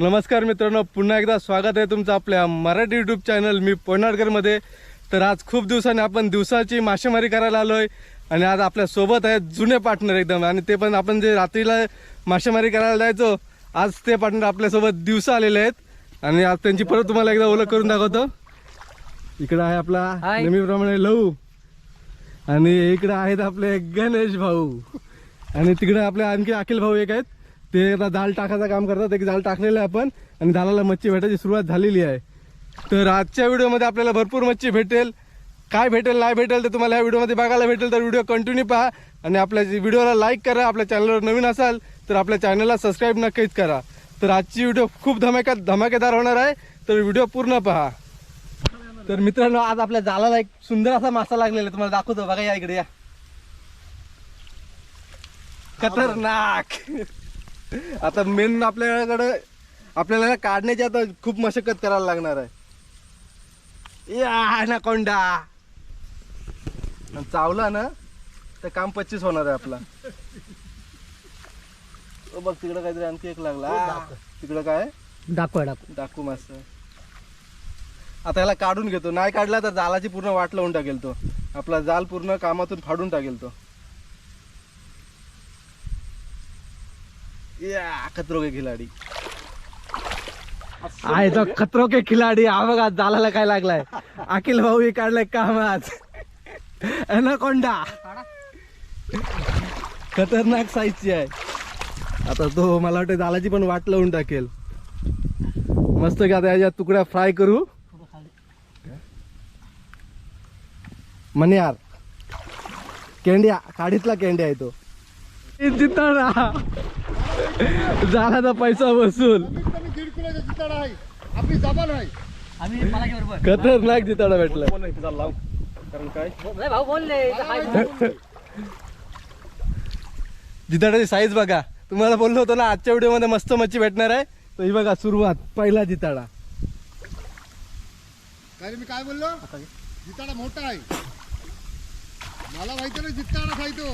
नमस्कार मित्रांनो पुन्हा एकदा स्वागत आहे तुमचं आपल्या मराठी युट्यूब चॅनल मी पोनाडकरमध्ये तर आज खूप दिवसांनी आपण दिवसाची मासेमारी करायला आलो आहे आणि आज आपल्यासोबत आहेत जुने पार्टनर एकदम. आणि ते पण आपण जे रात्रीला मासेमारी करायला जायचो आज ते पार्टनर आपल्यासोबत दिवसा आलेले आहेत. आणि आज त्यांची परत तुम्हाला एकदा ओळख करून दाखवतो. इकडं आहे आपला. नेहमीप्रमाणे लहू. आणि इकडे आहेत आपले गणेश भाऊ. आणि तिकडे आपले आणखी अखिल भाऊ एक आहेत. ते आता जाल टाकायचं काम करतात. एक जाळ टाकलेलं आहे आपण. आणि जालाला मच्छी भेटायची सुरुवात झालेली आहे. तर आजच्या व्हिडिओमध्ये आपल्याला भरपूर मच्छी भेटेल. काय भेटेल नाही भेटेल तर तुम्हाला या व्हिडिओमध्ये बघायला भेटेल. तर व्हिडिओ कंटिन्यू पहा. आणि आपल्या व्हिडिओला लाईक करा आपल्या चॅनलवर नवीन असाल तर आपल्या चॅनलला सबस्क्राईब नक्कीच करा. तर आजची व्हिडिओ खूप धमाका धमाकेदार होणार आहे. तर व्हिडिओ पूर्ण पहा. तर मित्रांनो आज आपल्या जालाला एक सुंदर असा मासा लागलेला आहे. तुम्हाला दाखवतो. बघा या इकडे या. खतरनाक. आता मेन आपल्याकडे आपल्याला काढण्याची आता खूप मशक्कत करायला लागणार आहे. या ना कोंडा. चावला ना तर काम पच्चीस होणार आहे आपला. ओ बघ तिकडं काहीतरी आणखी एक लागला. तिकडं काय? दाखवा दाखवा. डाकू मासा. आता याला काढून घेतो. नाही काढला तर जालाची पूर्ण वाट लावून टाकेल तो. आपला जाल पूर्ण कामातून फाडून टाकेल तो. या खतरो के खिलाडी. आहे तो खतरो के खिलाडी. हा बघा जालाला काय लागलाय? अखिल भाऊ हे काढलाय कामात. अनाकोंडा. खतरनाक साईजची आहे. आता तो मला वाटतं जालाची पण वाट लावून टाकेल. मस्त की आता याच्या तुकड्या फ्राय करू. मन्यार. केंड्या काडीतला केंड्या आहे तो. जिताडा. झाला तर पैसा वसूल. खतरनाक जिताडा भेटला. कारण काय नाही भाऊ बोलले जिताडाची साईज बघा. तुम्हाला बोललो होतो ना आजच्या व्हिडिओमध्ये मस्त मच्छी भेटणार आहे. तर ही बघा सुरुवात पहिला जिताडा. काय रे मी काय बोललो? जिताडा मोठा आहे. मला माहिती नाही जिताडा खायतो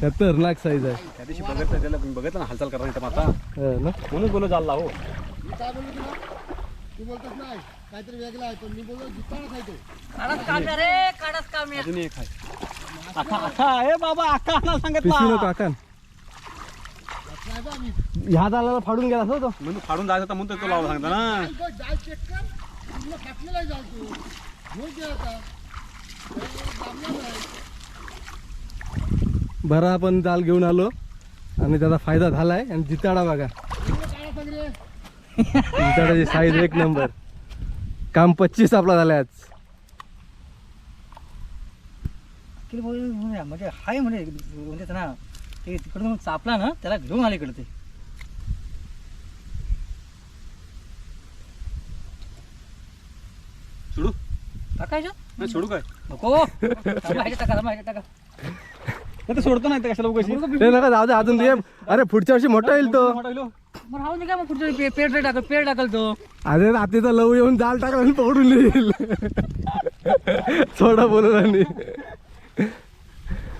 खतरनाक साईज आहे. त्या दिवशी बघितलं त्याला बघितलं ना हालचाल करणार इथं आता हो ना? म्हणून बोलू चालला हो. मी काय बोललो तुला? तू बोलतोस नाही. काहीतरी वेगळं आहे पण मी बोललो खायतो काढच काम्या रे काढच काम्या अजून एक आहे. आखा आखा ए बाबा पिशवी सांगितलं नको बा मी ह्या दालाला फाडून गेला असं तो. म्हणून फाडून जायचं तर म्हणून तो लावला सांगता ना. जाल बघ, जाल चेक कर. तुला फाटलेला आहे जाल तू घेऊन घे आता दाबलेला आहे. बरा आपण जाल घेऊन आलो. आणि त्याचा फायदा झालाय. आणि जिताडा बघा. जिताडाची साईज एक नंबर काम पच्चीस आपला झालाय आज. म्हणजे हाय म्हणे म्हणजे ना ते तिकडून चापला ना त्याला घेऊन आले इकडे ते. सोडू? टाकायचं? सोडू काय? नको. माहिती टाका माहिती टाका. तर सोडतो नाही तर कशाला नका जाऊ दे अजून ते अरे पुढच्या वर्षी मोठा येईल तो मग दे मग पे- पेड रे टाकल पेड टाकल तो अरे रात्रीचा लव येऊन जाल टाकला आणि पकडून येईल थोडा बोलून आणि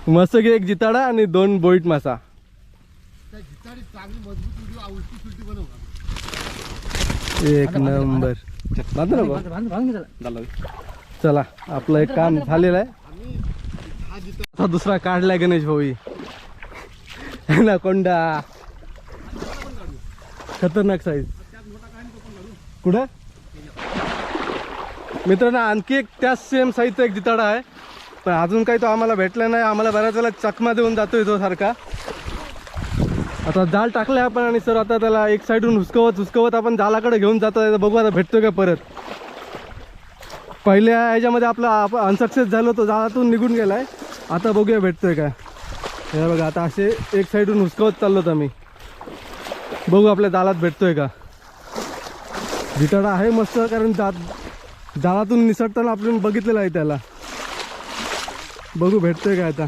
मस्त की एक जिताडा आणि दोन बोईट मासा त्या जिताडी चांगली मजबूत उडी उलटी सुलटी बनव एक नंबर बांधू नको बांध- बांध- बांधून घे त्याला. झालं चला आपलं एक काम झालेलं आहे हा आता दुसरा काढलाय गणेश भाऊ. ना कोंडा. खतरनाक साईज कुठं? मित्रांनो आणखी एक त्याच सेम साईजचा एक जिताडा आहे. पण अजून काही तो आम्हाला भेटला नाही. आम्हाला बऱ्याच वेळेला चकमा देऊन जातोय तो सारखा. आता जाल टाकलाय आपण आणि सर आता त्याला एक साईडून हुसकवत हुसकवत आपण जालाकडे घेऊन जातो बघू आता भेटतो का परत. पहिल्या ह्याच्यामध्ये आपला अनसक्सेस झालो तो जाळातून निघून गेलाय. आता बघूया भेटतोय का हे बघा आता असे एक साईडून हुसकवत चाललोत आम्ही. बघू आपल्या जाळात भेटतोय का. जिताडा आहे मस्त कारण जा जाळातून निसटताना आपण बघितलेलं आहे त्याला. बघू भेटतोय का आता.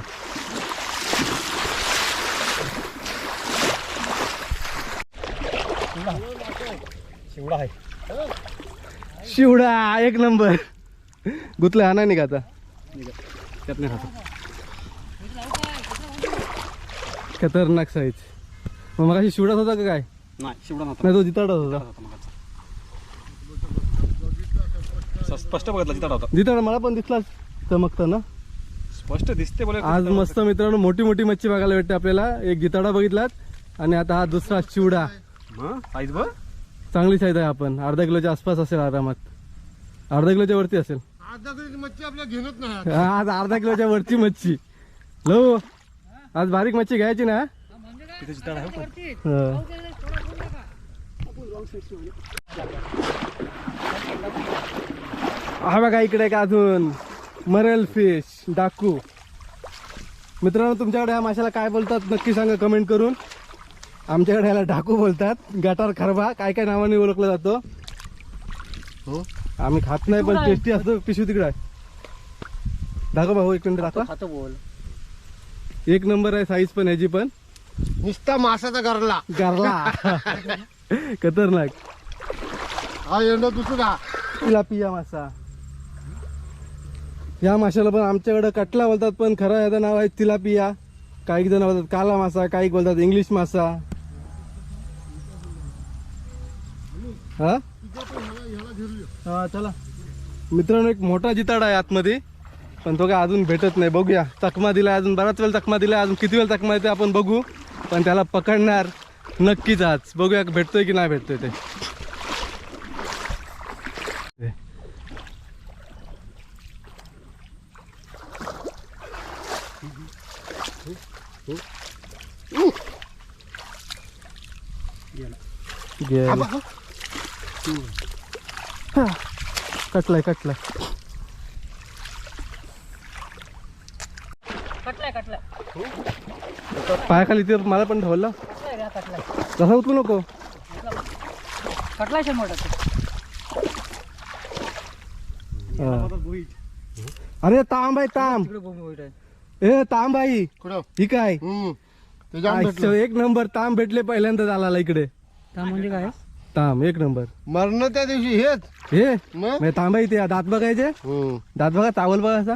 शिवडा आहे. शिवडा एक नंबर. गुतला हा नाही का आता. त्यात नाही राहत. खतरनाक साईज मग मग शिवडात होता का काय? नाही शिवडा नव्हता. नाही तो जिताडाच होता. होता मगाचा. स- स्पष्ट बघितला जिताडा होता. जिताडा मला पण दिसलाच चमकताना स्पष्ट दिसते बोले आज मस्त मित्रांनो मोठी मोठी मच्छी बघायला भेटते आपल्याला. एक गिताडा बघितलात. आणि आता हा दुसरा चिवडा साईज बघ. चांगली साईज आहे आपण अर्धा किलोच्या आसपास असेल आरामात. अर्धा किलोच्या वरती असेल. अर्धा तरी मच्छी आपल्या घेणच नाही. आज अर्धा किलोच्या वरची मच्छी. लो आज बारीक मच्छी घ्यायची ना? तिथे जिताडा आहे हो. बघा इकडे का अजून मरेल फिश डाकू. मित्रांनो तुमच्याकडे ह्या माशाला काय बोलतात नक्की सांगा कमेंट करून. आमच्याकडे ह्याला डाकू बोलतात गटार खरबा काय काय नावाने ओळखला जातो. हो? आम्ही खात नाही पण टेस्टी असतो पिशवी तिकडे दाखव भाऊ एक मिनिट दाखवा. खातो बोल. एक नंबर आहे साईज पण ह्याची पण. नुसता मासाचा गरला. गारला. खतरनाक. हा येणं दुसरा तिलापिया मासा. या माशाला पण आमच्याकडे कटला बोलतात पण खरं याचं नाव आहे तिलापिया काही जण बोलतात काला मासा काही बोलतात इंग्लिश मासा. हा? हा चला. मित्रांनो एक मोठा जिताडा आहे आतमध्ये. पण तो काय अजून भेटत नाही. बघूया. चकमा दिलाय अजून. बराच वेळ चकमा दिलाय. अजून किती वेळ चकमा येते आपण बघू. पण त्याला पकडणार नक्कीच आज. बघूया भेटतोय की नाही भेटतोय ते. कटलाय कटलाय. कटलाय कटलाय. पायाखाली ते मला पण ठेवलं. कटलाय रे, कटलाय. तसा उचलू नको. कटलाय शंभर टक्के. हा. अरे तांब आहे तांब. तिकडे भूमी होईल आहे. ए तांब आई. कुठं? ही काय? हम्म. एक नंबर तांब भेटले पहिल्यांदा झाला इकडे. त्या म्हणजे काय? तांब एक नंबर. मरण त्या दिवशी हेच. हे? मग? तांब आहे ते. दात बघायचे? हम्म. दात बघा चावल बघा असा.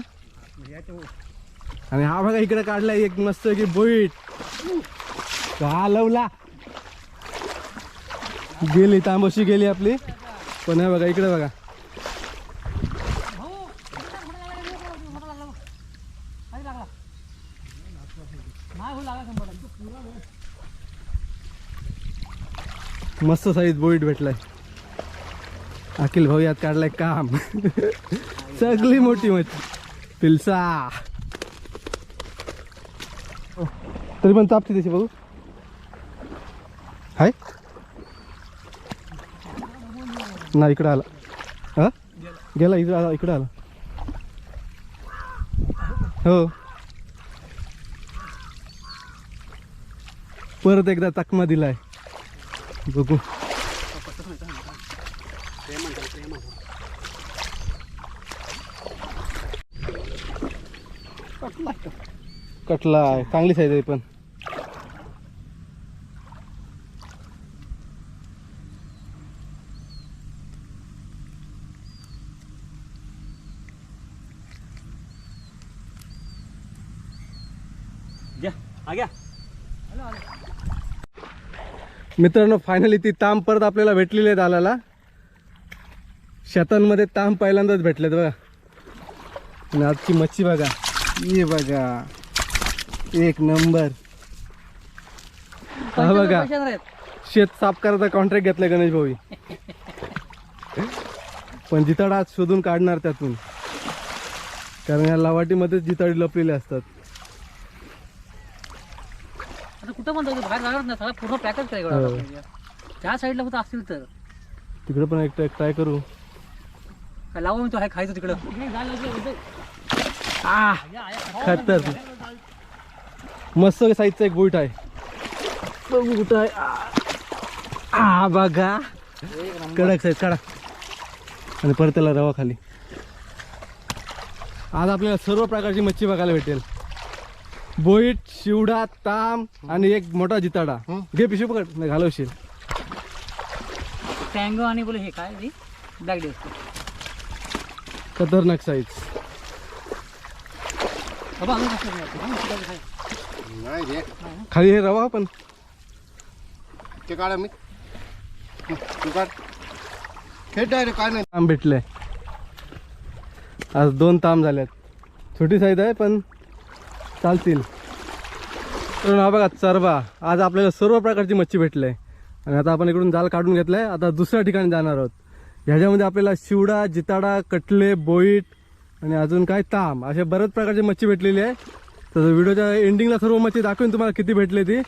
आणि हा बघा इकडे काढलाय एक मस्त की बोईट. हा लवला. गेली तांबोशी गेली आपली. पण हे बघा इकडे बघा. मस्त साईज बोईट भेटलाय. अखिल भाऊ यात काढलाय काम. सगळी मोठी मच्छी पिलसा. तरी पण चापते त्याची बघू. हाय. ना इकडं आला. हा? गेला इकडं आला इकडं आला. हो. परत एकदा तकमा दिलाय. बघू. कटला आहे चांगली साईज आहे पण. मित्रांनो फायनली ती ताम परत आपल्याला भेटलेली आहे दालाला. शेतांमध्ये ताम पहिल्यांदाच भेटलेत बघा. आणि आजची मच्छी बघा. ये बघा. एक नंबर. हा बघा. शेत साफ करायचा कॉन्ट्रॅक्ट घेतलाय गणेश भाऊ. पण जिताडा आज शोधून काढणार त्यातून. कारण या लवाटीमध्येच जिताडी लपलेले असतात. आता कुठं पण जाऊ दे, बाहेर जाणार नाही सगळा पूर्ण पॅकच हो. करायचं त्या साईडला कुठं असतील तर. तिकडे पण एक ट्राय करू. काय लावा मी तो आहे खायचं तिकडं. आ. खतर मस्त साईजचा एक बोईट आहे. बघू कुठं आहे. आ. आ बघा. कडक साईज काढा आणि परत त्याला रवा खाली. आज आपल्याला सर्व प्रकारची मच्छी बघायला भेटेल. बोईट शिवडा ताम आणि एक मोठा जिताडा. हं. घे पिशवी पकड नाही घालवशील. टँगो आणि बोले हे काय रे? ब्लॅक डे खतरनाक साईज नाही. रे. खाली हे रवा पण ते काढा मी. तू काढ. खेळ डायरेक्ट काय नाही. ताम भेटले. आज दोन ताम झाल्यात छोटी साईज आहे पण चालतील. तर हा बघा चरबा. आज आपल्याला सर्व प्रकारची मच्छी भेटली. आहे आणि आता आपण इकडून जाल काढून घेतलाय. आता दुसऱ्या ठिकाणी जाणार आहोत. ह्याच्यामध्ये आपल्याला शिवडा जिताडा कटले बोईट आणि अजून काय? ताम. अशा बऱ्याच प्रकारची मच्छी भेटलेली आहे. तर व्हिडिओच्या एंडिंगला सर्व मच्छी दाखवेन तुम्हाला किती भेटले ती.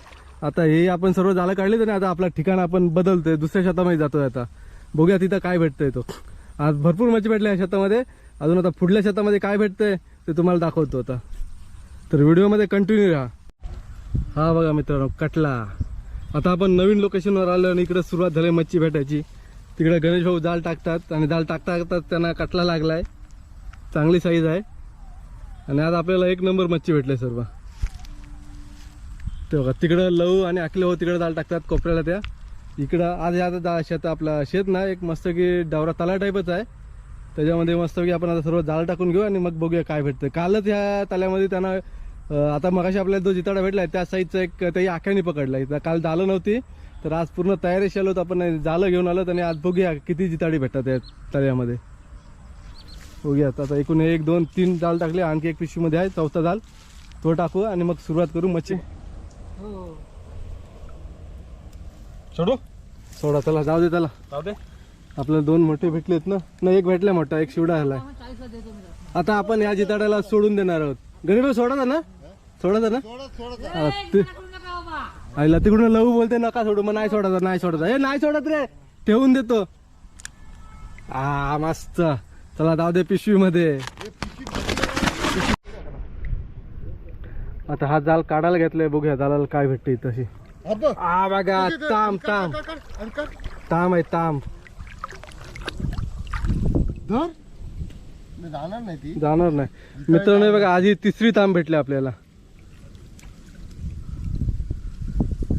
आता हे आपण सर्व जाळं काढले आणि आता आपलं ठिकाण आपण बदलतोय. दुसऱ्या शेतामध्ये जातोय आता. बघूया तिथं काय भेटतंय तो. आज भरपूर मच्छी भेटली या शेतामध्ये. अजून आता पुढल्या शेतामध्ये काय भेटतंय ते तुम्हाला दाखवतो आता. तर व्हिडिओमध्ये कंटिन्यू राहा. हा बघा मित्रांनो कटला. आता आपण नवीन लोकेशनवर आलो आणि इकडे सुरुवात झाली मच्छी भेटायची. तिकडे गणेश भाऊ जाळ टाकतात आणि जाल टाकता टाकतात त्यांना कटला लागलाय. चांगली साईज आहे. आणि आज आपल्याला एक नंबर मच्छी भेटले सर्व. ते बघा तिकडं लहू आणि आकले हो तिकडे जाल टाकतात कोपऱ्याला त्या. इकडं आज या आता शेत आपला शेत ना एक मस्त की डावरा तला टाईपच आहे. त्याच्यामध्ये मस्त की आपण आता सर्व जाळ टाकून घेऊ आणि मग बघूया काय भेटतं कालच ह्या तल्यामध्ये त्यांना आता मगाशी आपल्याला जो जिताडा भेटलाय त्या साईजचा एक त्याही आख्याने पकडलाय. तर काल झालं नव्हती तर आज पूर्ण तयारी आलो तर आपण जालं घेऊन आलो आणि आज बघूया किती जिताडी भेटतात या तळ्यामध्ये. बघूया आता एकूण एक दोन तीन जाल टाकले. आणखी एक पिशवीमध्ये आहे चौथा जाल तो टाकू आणि मग सुरुवात करू मच्छी. हो. सोडू? सोडा चला जाऊ दे त्याला जाऊ दे. आपल्याला दोन मोठे भेटलेत ना? नाही एक भेटला मोठा एक शिवडा आलाय आता आपण या जिताड्याला सोडून देणार आहोत. गणेश सोडा ना सोडा ना सोडत सोडत आईला तिकडून लवू बोलते नका सोडू मग नाही सोडायचं नाही सोडायचं हे नाही सोडत रे. ठेवून देतो. आ मस्त. चला जाऊ दे पिशवीमध्ये आता हा जाल काढायला घेतलाय बघूया जालाला काय भेटते तशी. आ बघा ताम ताम. ताम आहे ताम. धर. मी जाणार नाही ती. जाणार नाही. मित्रांनो हे बघा आज ही तिसरी तांब भेटली आपल्याला.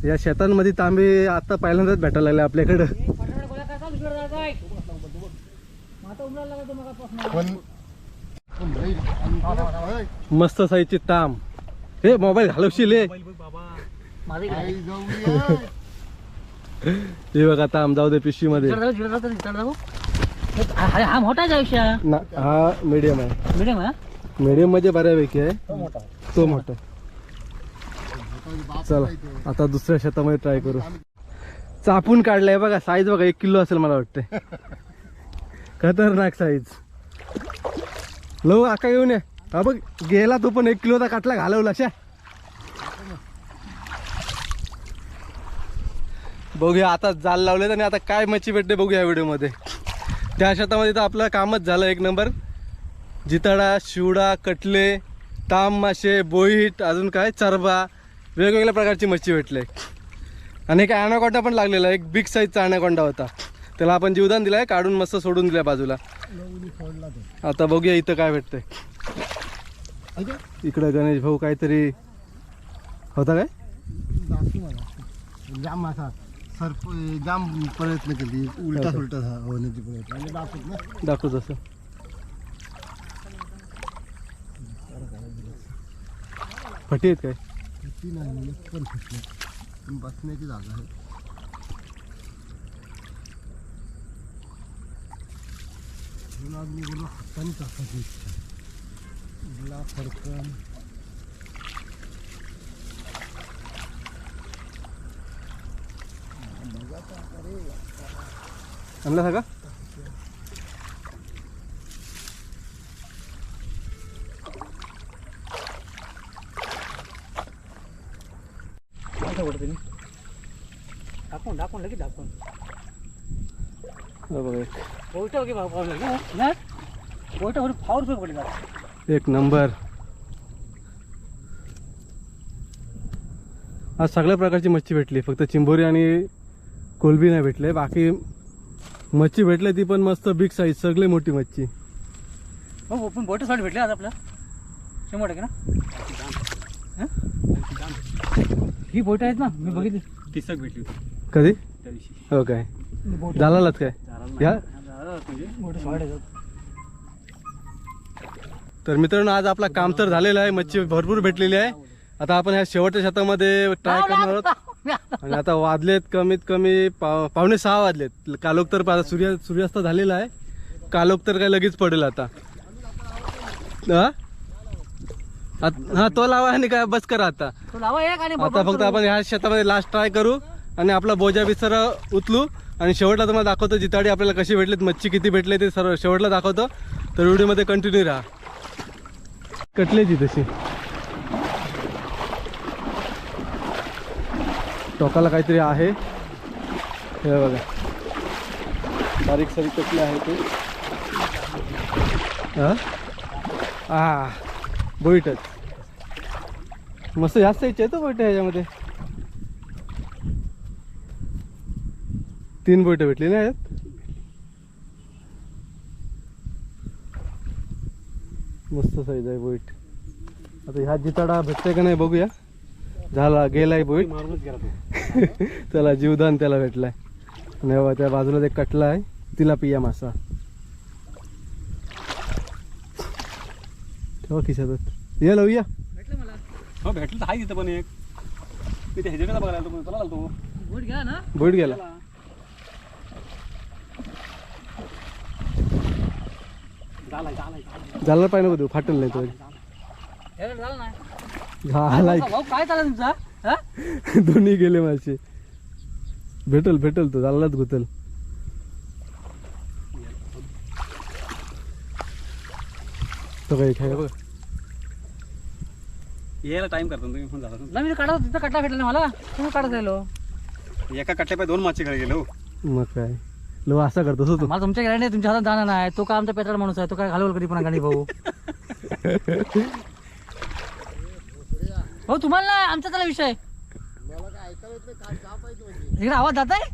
या शेतांमध्ये तांबे आता पहिल्यांदाच भेटायला लागले आपल्याकडं. मस्त साईजची ताम हे मोबाईल घालवशील हे. हे बघा ताम जाऊ दे पिशवीमध्ये. जिकडे हा हा- मोठा आहे आयुष्या? ना हा मीडियम आहे. मिडियम हा मीडियममध्ये बऱ्यापैकी आहे. तो मोठा बाप चला आता दुसऱ्या शेतामध्ये ट्राय करू. चापून काढलाय बघा साईज बघा एक किलो असेल मला वाटते खतरनाक साईज लो आका येऊन ये. हा बघ गेला तो पण एक किलोचा काटला घालवला शा. बघूया आता जाल लावलेत आणि आता काय मच्छी भेटते बघूया व्हिडिओमध्ये त्या शेतामध्ये तर आपलं कामच झालं एक नंबर. जिताडा शिवडा कटले ताम मासे बोईट अजून काय चरबा वेगवेगळ्या प्रकारची मच्छी भेटले. आणि एक ॲनाकोंडा पण लागलेला एक बिग साईजचा ॲनाकोंडा होता. त्याला आपण जीवदान दिलाय काढून मस्त सोडून दिल्या बाजूला. आता बघूया इथं काय भेटतंय. इकडं गणेश भाऊ काहीतरी होता काय? जाम सरप जाम प्रयत्न केली उलटा सुलटा होण्याची प्रयत्न आणि दाखवत ना? दाखव तसं फटी आहेत काय ती नाही एक पण फुटली पण बसण्याची जागा आहे तुला मी बोललो हाताने टाकायची इच्छा फरकन आणला सगळा दाखवून दाखवून लगेच दाखवून. पोलटा वगैरे ना पोलटा फावर पडले एक नंबर. आज सगळ्या प्रकारची मच्छी भेटली फक्त चिंबोरी आणि कोलबी नाही भेटले बाकी मच्छी भेटले ती पण मस्त बिग साईज सगळी मोठी मच्छी. हो पण बोट साईड भेटले आज आपल्या शंभर टक्के ना? हं? ही बोट आहेत ना मी बघितली. तिसक भेटली कधी? हो काय? झालाच काय? या आहेत तर मित्रांनो आज आपला काम तर झालेलं आहे मच्छी भरपूर भेटलेली आहे. आता आपण ह्या शेवटच्या शेतामध्ये ट्राय करणार आहोत. आणि आता वाजलेत कमीत कमी पाव पावणे सहा वाजलेत. कालोख तर पा- सूर्य सूर्यास्त झालेला आहे. कालोख तर काय लगेच पडेल आता. हा? तो लावा आणि काय बस करा आता. तो लावा एक आणि आता फक्त आपण ह्या शेतामध्ये लास्ट ट्राय करू आणि आपला बोजा बिसर उचलू आणि शेवटला तुम्हाला दाखवतो जिताडी आपल्याला कशी भेटलीत मच्छी किती भेटले ते सर्व. शेवटला दाखवतो. तर व्हिडिओमध्ये कंटिन्यू राहा. कटल्याची तशी. टोकाला काहीतरी आहे. हे बघा. बारीक सारीक कटले आहे ते. हा? बोईटच. मस्त जास्त इच्छा आहे तो बोईट ह्याच्यामध्ये. तीन बोईट भेटली ना यात मस्त साईज आहे बोईट. आता ह्या जिताडा भेटतोय का नाही बघूया. झाला गेलाय बोईट. मारूनच गेला त्याला जीवदान त्याला भेटलाय. आणि बघा, त्या बाजूला एक कटला आहे. तिला पिया मासा. ठेवा खिशात ये लवूया भेटलं मला. हो भेटलं आहे तिथं पण एक. मी ते बघायला पण चला आलतो? बोट घ्या ना? बोईट गेला. झाला पाहिजे देऊ फाटल नाही तो. हे झालं नाही झालाय. भाऊ काय चालला तुमचा? हा? दोन्ही गेले माझे भेटल भेटल तो झालाच गुतल. तो काही खाय बघ. यायला टाइम करतो तुम्ही फोन झाला ला मी काढा तिथं कट्टा भेटला नाही मला. तुम्ही काढत राहिलो एका कट्ट्यापाय दोन मासे खाली गेलो. मग काय. लो असा करतोस हो तू. मला तुमच्या गॅरंटी तुमच्या हातात जाणार नाही. तो काय आमचा पेट्रोल माणूस आहे तो काय घालवल कधी पुन्हा गाडी भाऊ हो तुम्हाला आमचा त्याला विषय इकडे आवाज जात आहे?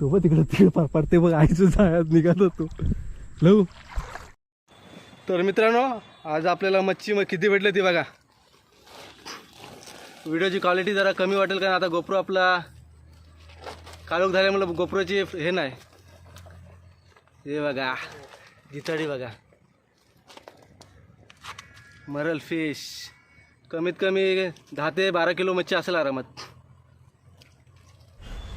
तो बघ तिकडे तिकडे पार पडते बघ आईचं जाळ्यात निघाल तू लव. तर मित्रांनो आज आपल्याला मच्छी मग किती भेटली ती बघा. व्हिडिओची क्वालिटी जरा कमी वाटेल कारण आता गोप्रो आपला काळोख झाल्यामुळे गोप्रोची हे नाही. हे बघा जिताडी बघा. मरल फिश. कमीत कमी दहा ते बारा किलो मच्छी असेल आरामात.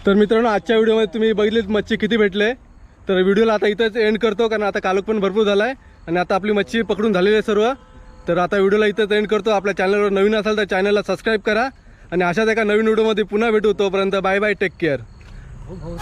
तर मित्रांनो आजच्या व्हिडिओमध्ये तुम्ही बघितलीत मच्छी किती भेटले. तर व्हिडिओला आता इथंच एंड करतो कारण आता कालोख पण भरपूर झाला आहे आणि आता आपली मच्छी पकडून झालेली आहे सर्व. तर आता व्हिडिओला इथंच एंड करतो. आपल्या चॅनलवर नवीन असाल तर चॅनलला सबस्क्राईब करा. आणि अशाच एका नवीन व्हिडिओमध्ये पुन्हा भेटू. तोपर्यंत बाय बाय टेक केअर हो भाऊ